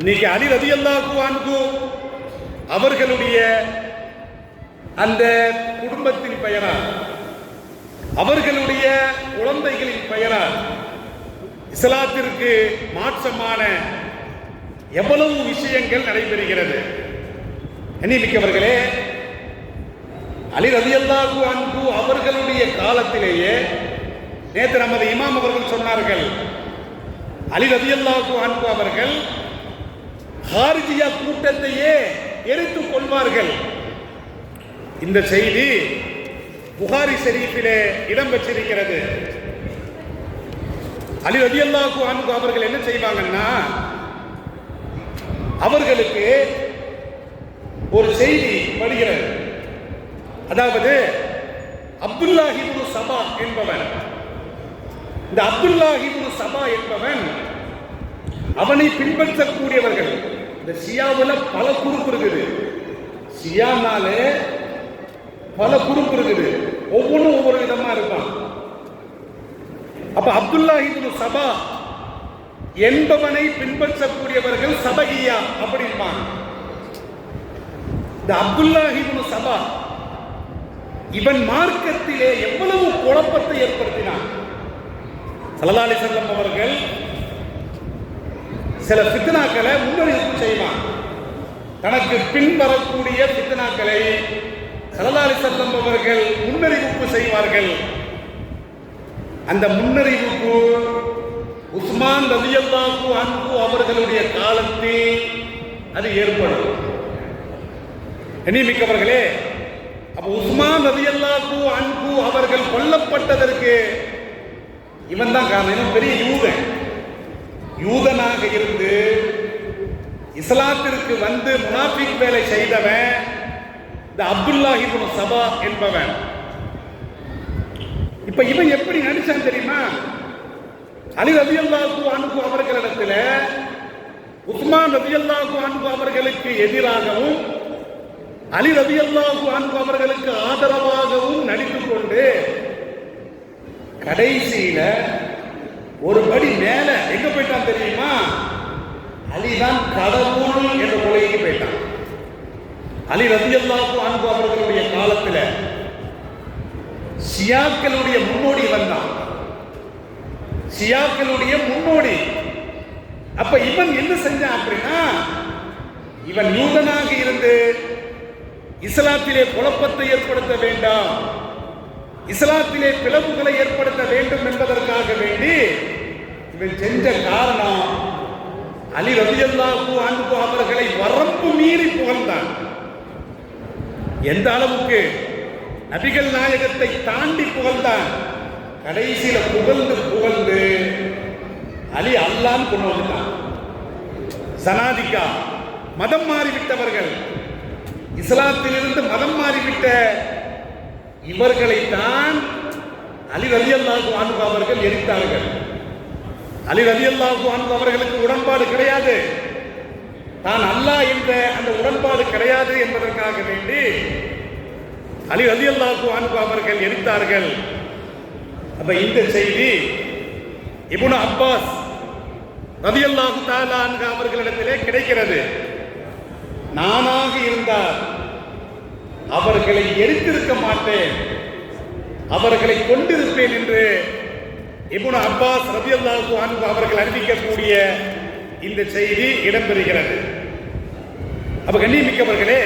இன்னைக்கு அலி ரதி அல்லாஹு அவர்களுடைய அந்த குடும்பத்தின் பெயரால் அவர்களுடைய குழந்தைகளின் பெயரால் இஸ்லாத்திற்கு மாற்றமான எவ்வளவு விஷயங்கள் நடைபெறுகிறது. எண்ணிமிக்கவர்களே அலி ரதியல்லாஹு அன்பு அவர்களுடைய காலத்திலேயே நேற்று நமது இமாம் அவர்கள் சொன்னார்கள் அலி ரதியல்லாஹு அன்பு அவர்கள் ஹாரிஜியா கூட்டத்தையே எரித்துக் கொள்வார்கள். இந்த செய்தி புகாரி ஷெரீஃபிலே இடம்பெற்றிருக்கிறது. அலி ரதியல்லாஹு அன்பு அவர்கள் என்ன செய்வாங்கன்னா அவர்களுக்கு ஒரு செய்தி வருகிறது அதாவது அப்துல்லாஹிபுரு சபா என்பவன் இந்த அப்துல்லாஹிபுரு சபா என்பவன் அவனை பின்பற்றக்கூடியவர்கள். இந்த சியாவில் பல குரூப் இருக்குது. சியானாலே பல குரூப் இருக்குது. ஒவ்வொன்றும் ஒவ்வொரு விதமா இருப்பான். அப்ப அப்துல்லாஹிபுரு சபா என்பவனை பின்பற்றக்கூடியவர்கள் சபகியா அப்படிம்பான் இந்த அப்துல்லாஹிபுரு சபா இவன் மார்க்கத்திலே எவ்வளவு குழப்பத்தை ஏற்படுத்தினான்? சலதாலி செல்லம் அவர்கள் சில பித்னாக்களை முன்னறிவிப்பு செய்வான். தனக்கு பின் வரக்கூடிய பித்னாக்களை சல்லல்லாஹு அலைஹி அவர்கள் முன்னறிவிப்பு செய்வார்கள். அந்த முன்னறிவிப்பு உஸ்மான் ரவியல்லாஹு அன்பு அவர்களுடைய காலத்தில் அது ஏற்படும். எண்ணிமிக்கவர்களே அப்ப உஸ்மான் ரவியல்லாஹு அன்பு அவர்கள் கொல்லப்பட்டதற்கு இவன் தான் காரணம் பெரிய யூதன். யூதனாக இருந்து இஸ்லாத்திற்கு வந்து முனாஃபிக் வேலை செய்தவன் இந்த அப்துல்லாஹி சபா என்பவன். இப்ப இவன் எப்படி நடிச்சான் தெரியுமா? அலி ரலியல்லாஹு அன்ஹு அவர்களிடத்துல உஸ்மான் ரலியல்லாஹு அன்ஹு அவர்களுக்கு எதிராகவும் அலி ரலியல்லாஹு அன்ஹு அவர்களுக்கு ஆதரவாகவும் நடித்துக் கொண்டு கடைசியில ஒரு படி மேல எங்க போயிட்டான் தெரியுமா? அலிதான் கடவுள் என்ற கொலைக்கு போயிட்டான். அலி ரதியல்லாஹு அன்பு அவர்களுடைய காலத்துல ஷியாக்களுடைய முன்னோடி வந்தான் ஷியாக்களுடைய முன்னோடி. அப்ப இவன் என்ன செஞ்சான் அப்படின்னா இவன் யூதனாக இருந்து இஸ்லாத்திலே குழப்பத்தை ஏற்படுத்த வேண்டாம் இஸ்லாத்திலே பிளவுகளை ஏற்படுத்த வேண்டும் என்ற இவன் செஞ்ச காரணம் அலி ரதியல்லாஹு அன்பு அவர்களை வரம்பு மீறி புகழ்ந்தான். எந்த அளவுக்கு நபிகள் நாயகத்தை தாண்டி புகழ்ந்தான். கடைசியில புகழ்ந்து புகழ்ந்து அலி அல்லான்னு கொண்டு வந்துட்டான் சனாதிகா மதம் மாறிவிட்டவர்கள் இஸ்லாத்திலிருந்து மதம் மாறிவிட்ட இவர்களை தான் அலி ரலியல்லாஹு அன்பு அவர்கள் எரித்தார்கள். அலி ரலி அல்லாஹு அன்பு அவர்களுக்கு உடன்பாடு கிடையாது. தான் அல்லாஹ் என்ற அந்த உடன்பாடு கிடையாது என்பதற்காக வேண்டி அலி அலி அல்லாஹு அன்பு அவர்கள் எரித்தார்கள் அப்ப இந்த செய்தி இபுன அப்பாஸ் ரதி அல்லாஹு தாலா அவர்களிடத்திலே கிடைக்கிறது. நானாக இருந்தால் அவர்களை எரித்திருக்க மாட்டேன். அவர்களை கொண்டிருப்பேன் என்று இபுன் அப்பாஸ் ரபியல்லாஹு அன்பு அவர்கள் அறிவிக்கக்கூடிய இந்த செய்தி இடம்பெறுகிறது. அப்ப கண்ணியமிக்கவர்களே